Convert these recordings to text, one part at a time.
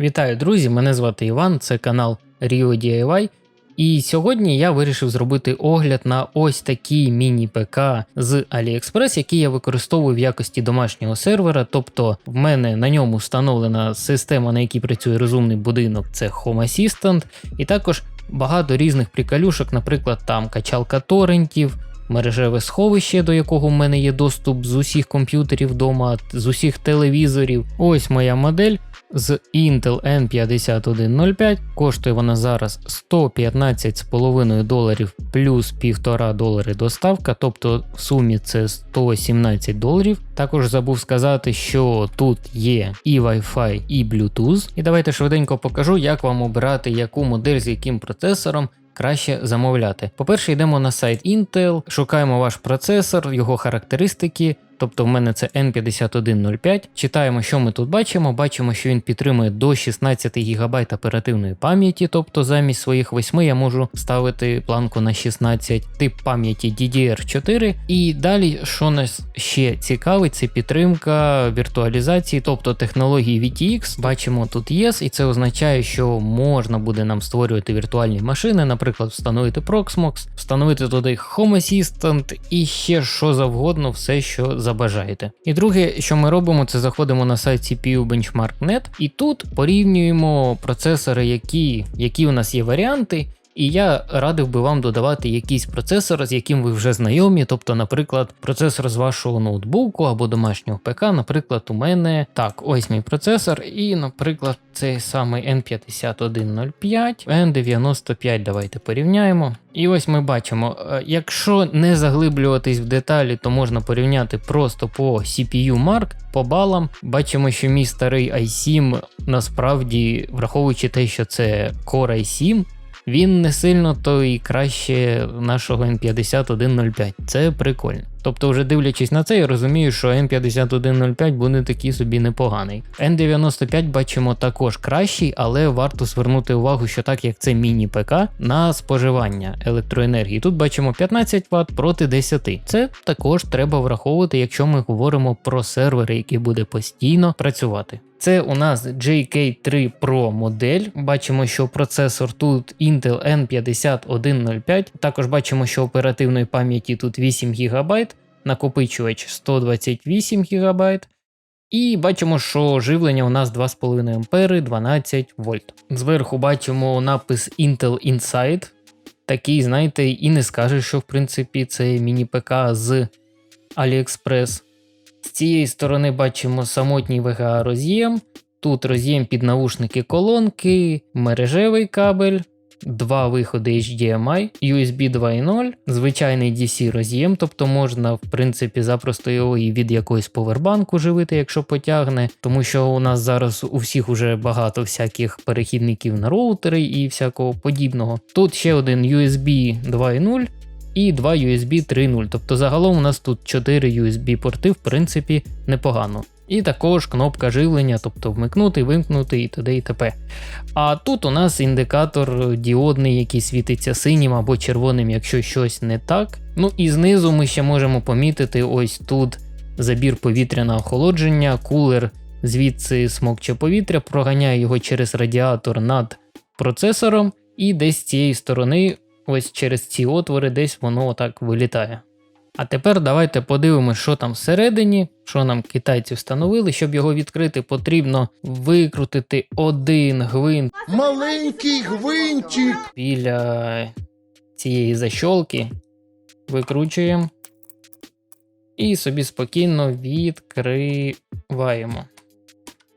Вітаю, друзі! Мене звати Іван, це канал Rio DIY. І сьогодні я вирішив зробити огляд на ось такий міні-ПК з AliExpress, який я використовую в якості домашнього сервера. Тобто в мене на ньому встановлена система, на якій працює розумний будинок, це Home Assistant, і також багато різних приколюшок, наприклад, там качалка торрентів, мережеве сховище, до якого в мене є доступ з усіх комп'ютерів вдома, з усіх телевізорів. Ось моя модель з Intel N5105. Коштує вона зараз 115,5 доларів плюс 1,5 долари доставка, тобто в сумі це 117 доларів. Також забув сказати, що тут є і Wi-Fi, і Bluetooth. І давайте швиденько покажу, як вам обирати яку модель з яким процесором краще замовляти. По-перше, йдемо на сайт Intel, шукаємо ваш процесор, його характеристики. Тобто в мене це N5105. Читаємо, що ми тут бачимо. Бачимо, що він підтримує до 16 ГБ оперативної пам'яті, тобто замість своїх 8 я можу ставити планку на 16, тип пам'яті DDR4. І далі, що нас ще цікавить, це підтримка віртуалізації, тобто технології VTX. Бачимо тут Yes, і це означає, що можна буде нам створювати віртуальні машини, наприклад, встановити Proxmox, встановити туди Home Assistant і ще що завгодно, все, що забажаєте. І друге, що ми робимо, це заходимо на сайт CPU Benchmark.net і тут порівнюємо процесори, які, які у нас є варіанти. І я радив би вам додавати якийсь процесор, з яким ви вже знайомі, тобто, наприклад, процесор з вашого ноутбуку або домашнього ПК. Наприклад, у мене так, ось мій процесор, і, наприклад, цей самий N5105, N95. Давайте порівняємо. І ось ми бачимо, е, якщо не заглиблюватись в деталі, то можна порівняти просто по CPU Mark, по балам. Бачимо, що мій старий i7 насправді, враховуючи те, що це Core i7, він не сильно то і краще нашого N5105. Це прикольно. Тобто, вже дивлячись на це, я розумію, що N5105 буде такий собі непоганий. N95 бачимо також кращий, але варто звернути увагу, що так як це міні-ПК на споживання електроенергії. Тут бачимо 15 Вт проти 10. Це також треба враховувати, якщо ми говоримо про сервери, які буде постійно працювати. Це у нас JK3 Pro модель. Бачимо, що процесор тут Intel N5105. Також бачимо, що оперативної пам'яті тут 8 ГБ, накопичувач 128 ГБ. І бачимо, що живлення у нас 2,5 А 12 вольт. Зверху бачимо напис Intel Inside. Такий, знаєте, і не скажеш, що в принципі це міні-ПК з AliExpress. З цієї сторони бачимо самотній VGA роз'єм. Тут роз'єм під наушники колонки, мережевий кабель, два виходи HDMI, USB 2.0, звичайний DC роз'єм, тобто можна, в принципі, запросто його і від якоїсь повербанку живити, якщо потягне, тому що у нас зараз у всіх уже багато всяких перехідників на роутери і всякого подібного. Тут ще один USB 2.0 і два USB 3.0. Тобто загалом у нас тут 4 USB порти, в принципі, непогано. І також кнопка живлення, тобто вмикнути, вимкнути і т.д. і т.п. А тут у нас індикатор діодний, який світиться синім або червоним, якщо щось не так. Ну і знизу ми ще можемо помітити ось тут забір повітря на охолодження, кулер, звідси смокче повітря, проганяє його через радіатор над процесором, і десь з цієї сторони ось через ці отвори десь воно отак вилітає. А тепер давайте подивимося, що там всередині, що нам китайці встановили. Щоб його відкрити, потрібно викрутити один гвинт Маленький гвинтик. біля цієї защолки. Викручуємо. І собі спокійно відкриваємо.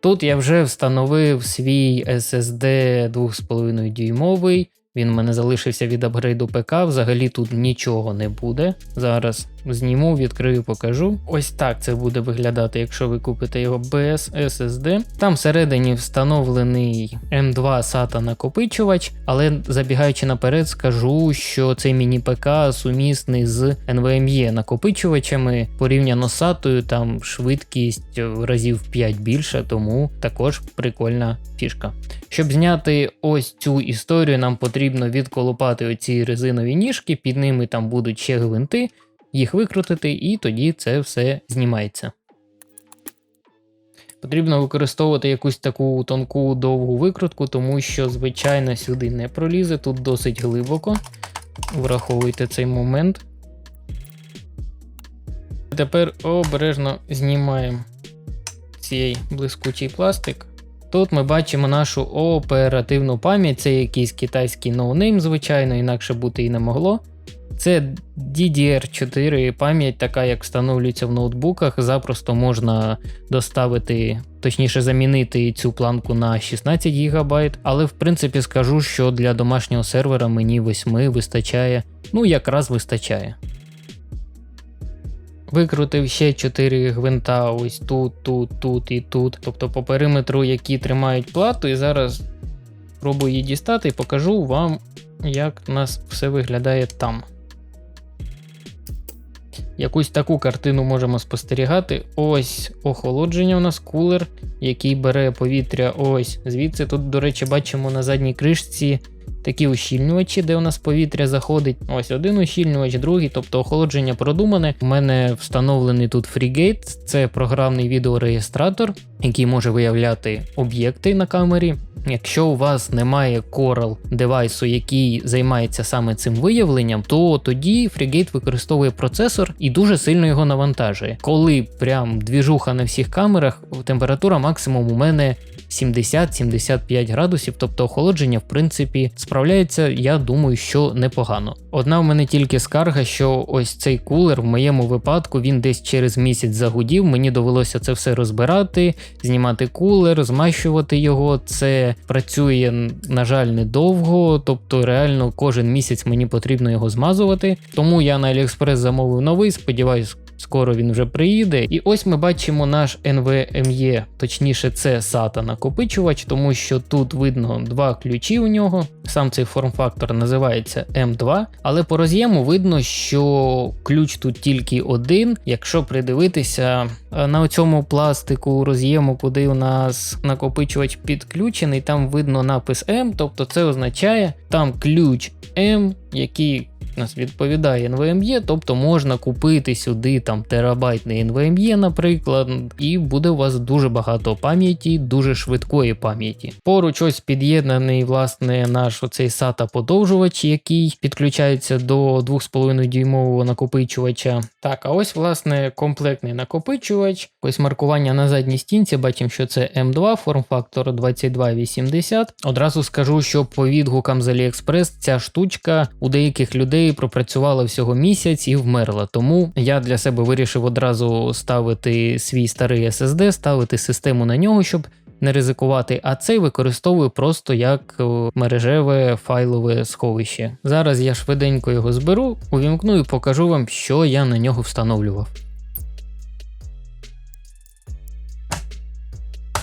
Тут я вже встановив свій SSD 2,5 дюймовий. Він в мене залишився від апгрейду ПК. Взагалі тут нічого не буде. Зараз зніму, відкрию, покажу. Ось так це буде виглядати, якщо ви купите його без SSD. Там всередині встановлений M2 SATA накопичувач, але забігаючи наперед, скажу, що цей міні-ПК сумісний з NVMe накопичувачами. Порівняно з SATA, там швидкість разів 5 більша, тому також прикольна фішка. Щоб зняти ось цю історію, нам потрібно відколупати оці резинові ніжки, під ними там будуть ще гвинти їх викрутити, і тоді це все знімається. Потрібно використовувати якусь таку тонку довгу викрутку, тому що, звичайно, сюди не пролізе, тут досить глибоко. Враховуйте цей момент. Тепер обережно знімаємо цей блискучий пластик. Тут ми бачимо нашу оперативну пам'ять, це якийсь китайський ноунейм, звичайно, інакше бути і не могло. Це DDR4 пам'ять, така як встановлюється в ноутбуках. Запросто можна доставити, точніше замінити цю планку на 16 ГБ. Але в принципі скажу, що для домашнього сервера мені 8 вистачає, ну якраз вистачає. Викрутив ще 4 гвинта ось тут, тут, тут і тут. Тобто по периметру, які тримають плату, і зараз спробую її дістати і покажу вам, як у нас все виглядає там. Якусь таку картину можемо спостерігати. Ось охолодження у нас кулер, який бере повітря. Ось звідси. Тут, до речі, бачимо на задній кришці такі ущільнювачі, де у нас повітря заходить. Ось один ущільнювач, другий, тобто охолодження продумане. У мене встановлений тут FreeGate, це програмний відеореєстратор, який може виявляти об'єкти на камері. Якщо у вас немає Coral девайсу, який займається саме цим виявленням, то тоді FreeGate використовує процесор і дуже сильно його навантажує. Коли прям двіжуха на всіх камерах, температура максимум у мене 70-75 градусів, тобто охолодження, в принципі, справляється, я думаю, що непогано. Одна в мене тільки скарга, що ось цей кулер в моєму випадку він десь через місяць загудів. Мені довелося це все розбирати, знімати кулер, змащувати його. Це працює, на жаль, недовго, тобто реально кожен місяць мені потрібно його змазувати. Тому я на AliExpress замовив новий, сподіваюсь. Скоро він вже приїде. І ось ми бачимо наш NVMe, точніше, це SATA накопичувач, тому що тут видно два ключі у нього. Сам цей форм-фактор називається M2, але по роз'єму видно, що ключ тут тільки один. Якщо придивитися е, на цьому пластику роз'єму, куди у нас накопичувач підключений, там видно напис M, тобто це означає там ключ M, який нас відповідає NVMe, тобто можна купити сюди там терабайтний NVMe, наприклад, і буде у вас дуже багато пам'яті, дуже швидкої пам'яті. Поруч ось під'єднаний власне наш оцей SATA подовжувач, який підключається до 2,5 дюймового накопичувача. Так, а ось власне комплектний накопичувач. Ось маркування на задній стінці, бачимо, що це M2, форм-фактор 2280. Одразу скажу, що по відгукам з AliExpress ця штучка у деяких людей пропрацювала всього місяць і вмерла. Тому я для себе вирішив одразу ставити свій старий SSD, ставити систему на нього, щоб не ризикувати, а цей використовую просто як е, мережеве файлове сховище. Зараз я швиденько його зберу, увімкну і покажу вам, що я на нього встановлював.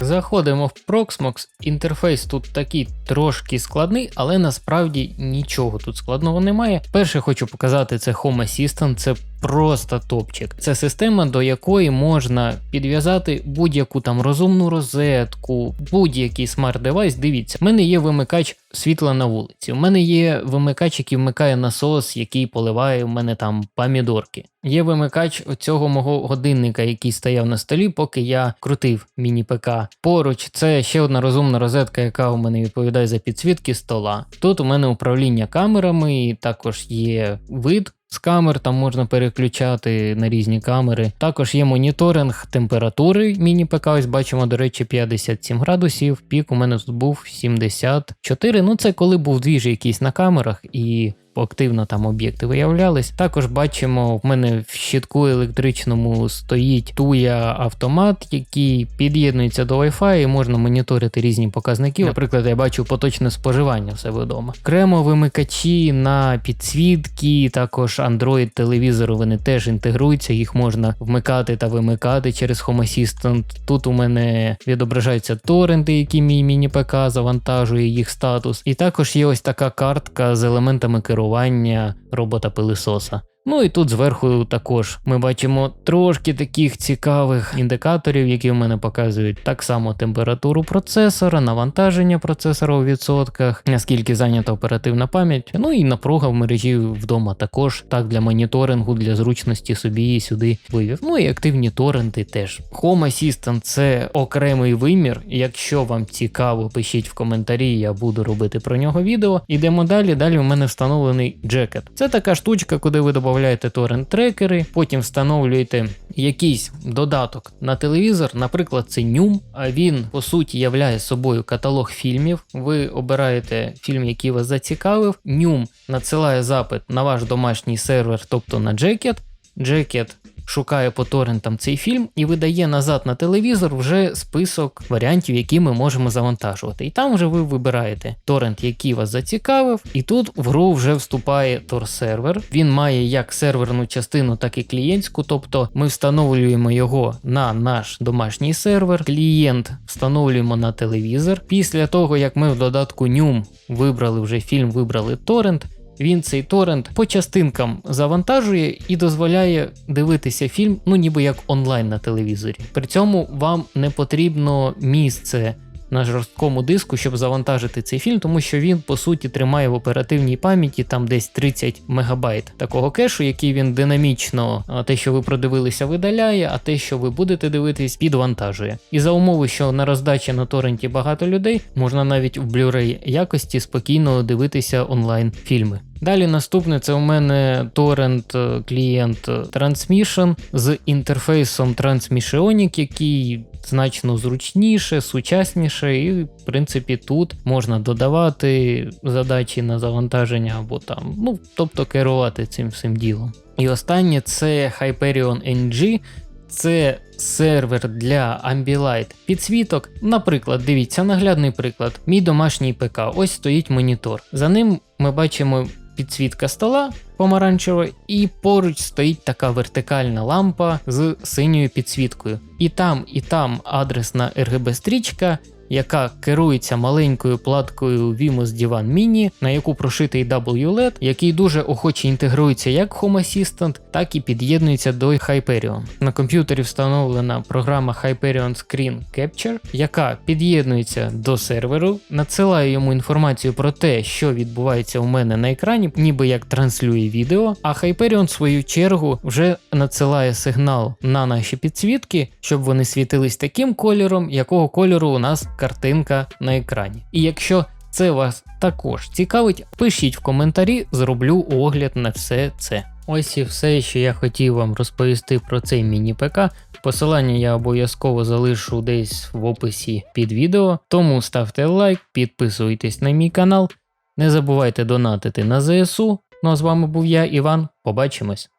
Заходимо в Proxmox. Інтерфейс тут такий трошки складний, але насправді нічого тут складного немає. Перше хочу показати це Home Assistant, це просто топчик. Це система, до якої можна підв'язати будь-яку там розумну розетку, будь-який смарт-девайс. Дивіться, в мене є вимикач світла на вулиці. У мене є вимикач, який вмикає насос, який поливає у мене там помідорки. Є вимикач цього мого годинника, який стояв на столі, поки я крутив міні-ПК. Поруч це ще одна розумна розетка, яка у мене відповідає за підсвітки стола. Тут у мене управління камерами, і також є вид. З камер там можна переключати на різні камери. Також є моніторинг температури міні-ПК. Ось бачимо, до речі, 57 градусів. Пік у мене тут був 74. Ну це коли був двіж якийсь на камерах і активно там об'єкти виявлялись. Також бачимо, в мене в щитку електричному стоїть туя автомат, який під'єднується до Wi-Fi і можна моніторити різні показники. Наприклад, я бачу поточне споживання в себе вдома. Окремо вимикачі на підсвітки, також Android телевізори вони теж інтегруються, їх можна вмикати та вимикати через Home Assistant. Тут у мене відображаються торренти, які мій міні-ПК завантажує їх статус. І також є ось така картка з елементами керування робота-пилисоса. Ну і тут зверху також ми бачимо трошки таких цікавих індикаторів, які в мене показують так само температуру процесора, навантаження процесора у відсотках, наскільки зайнята оперативна пам'ять. Ну і напруга в мережі вдома також так для моніторингу, для зручності собі і сюди вивів. Ну і активні торренти теж. Home Assistant це окремий вимір. Якщо вам цікаво, пишіть в коментарі, я буду робити про нього відео. Ідемо далі. Далі у мене встановлений Jacket. Це така штучка, куди ви додаєте торрент-трекери, потім встановлюєте якийсь додаток на телевізор, наприклад, це Нюм. А він по суті являє собою каталог фільмів. Ви обираєте фільм, який вас зацікавив. Нюм надсилає запит на ваш домашній сервер, тобто на Джекет. Jacket шукає по торрентам цей фільм і видає назад на телевізор вже список варіантів, які ми можемо завантажувати. І там вже ви вибираєте торрент, який вас зацікавив, і тут в гру вже вступає Tor-сервер. Він має як серверну частину, так і клієнтську. Тобто ми встановлюємо його на наш домашній сервер. Клієнт встановлюємо на телевізор. Після того, як ми в додатку Нюм вибрали вже фільм, вибрали торрент. Він цей торрент по частинкам завантажує і дозволяє дивитися фільм, ну ніби як онлайн на телевізорі. При цьому вам не потрібно місце на жорсткому диску, щоб завантажити цей фільм, тому що він по суті тримає в оперативній пам'яті там десь 30 мегабайт такого кешу, який він динамічно те, що ви продивилися, видаляє, а те, що ви будете дивитись, підвантажує. І за умови, що на роздачі на торренті багато людей, можна навіть в Blu-ray якості спокійно дивитися онлайн фільми. Далі наступне це у мене торрент е, клієнт Transmission з інтерфейсом Transmissionic, який значно зручніше, сучасніше, і в принципі тут можна додавати задачі на завантаження або там, ну тобто керувати цим всім ділом. І останнє це Hyperion NG. Це сервер для Ambilight підсвіток. Наприклад, дивіться, наглядний приклад. Мій домашній ПК. Ось стоїть монітор. За ним ми бачимо підсвітка стола помаранчева, і поруч стоїть така вертикальна лампа з синьою підсвіткою. І там, і там адресна RGB стрічка. Яка керується маленькою платкою Vimos Divan Mini, на яку прошитий WLED, який дуже охоче інтегрується як Home Assistant, так і під'єднується до Hyperion. На комп'ютері встановлена програма Hyperion Screen Capture, яка під'єднується до серверу, надсилає йому інформацію про те, що відбувається у мене на екрані, ніби як транслює відео. А Hyperion, в свою чергу, вже надсилає сигнал на наші підсвітки, щоб вони світились таким кольором, якого кольору у нас картинка на екрані. І якщо це вас також цікавить, пишіть в коментарі, зроблю огляд на все це. Ось і все, що я хотів вам розповісти про цей міні-ПК. Посилання я обов'язково залишу десь в описі під відео, тому ставте лайк, підписуйтесь на мій канал, не забувайте донатити на ЗСУ. Ну а з вами був я, Іван. Побачимось!